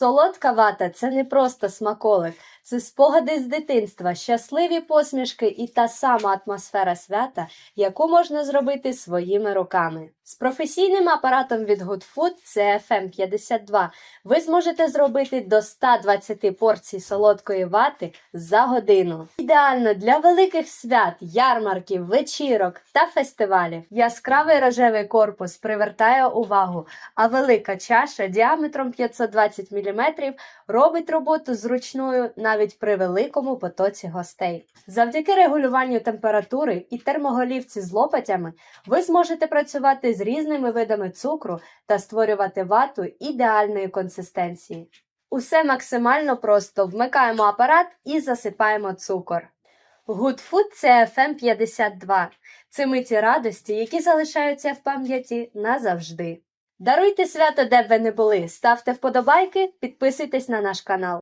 Солодка вата це не просто смаколик, це спогади з дитинства, щасливі посмішки і та сама атмосфера свята, яку можна зробити своїми руками. З професійним апаратом від Good Food CFM 52 ви зможете зробити до 120 порцій солодкої вати за годину. Ідеально для великих свят, ярмарків, вечірок та фестивалів. Яскравий рожевий корпус привертає увагу, а велика чаша діаметром 520 мм робить роботу зручною навіть при великому потоці гостей. Завдяки регулюванню температури і термоголівці з лопатями ви зможете працювати з різними видами цукру та створювати вату ідеальної консистенції. Усе максимально просто вмикаємо апарат і засипаємо цукор. Good Food CFM 52 це миті радості, які залишаються в пам'яті назавжди. Даруйте свято, де б ви не були, ставте вподобайки, підписуйтесь на наш канал.